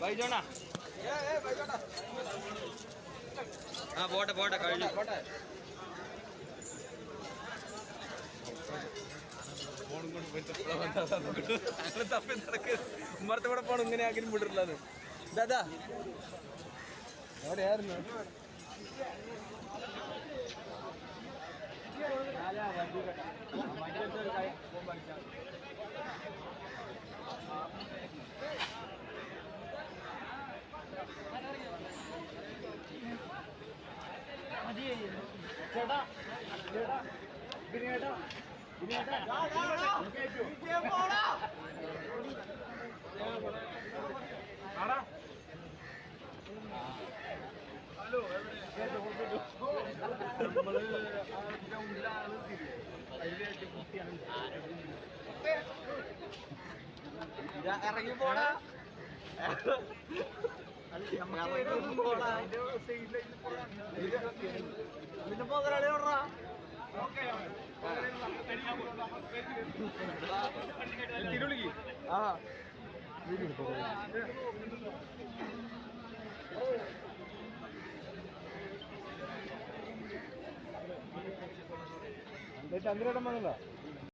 ബൈജോണാ ആ പോട്ടെ പോട്ടെ കഴിഞ്ഞു അങ്ങനെ തപ്പി നടക്ക് ഉമ്മറത്തെ കൂടെ പോണം ഇങ്ങനെ ആക്കിനും വിടില്ലാന്ന് ദാദാ എവിടെയായിരുന്നു ഇറങ്ങി പോടാ. ഇറങ്ങി പോടാ. ഇതിന്റെ മുതലാളി തിരുളിക്ക് ആ ചന്ദ്രേട്ടൻ വന്നല്ലോ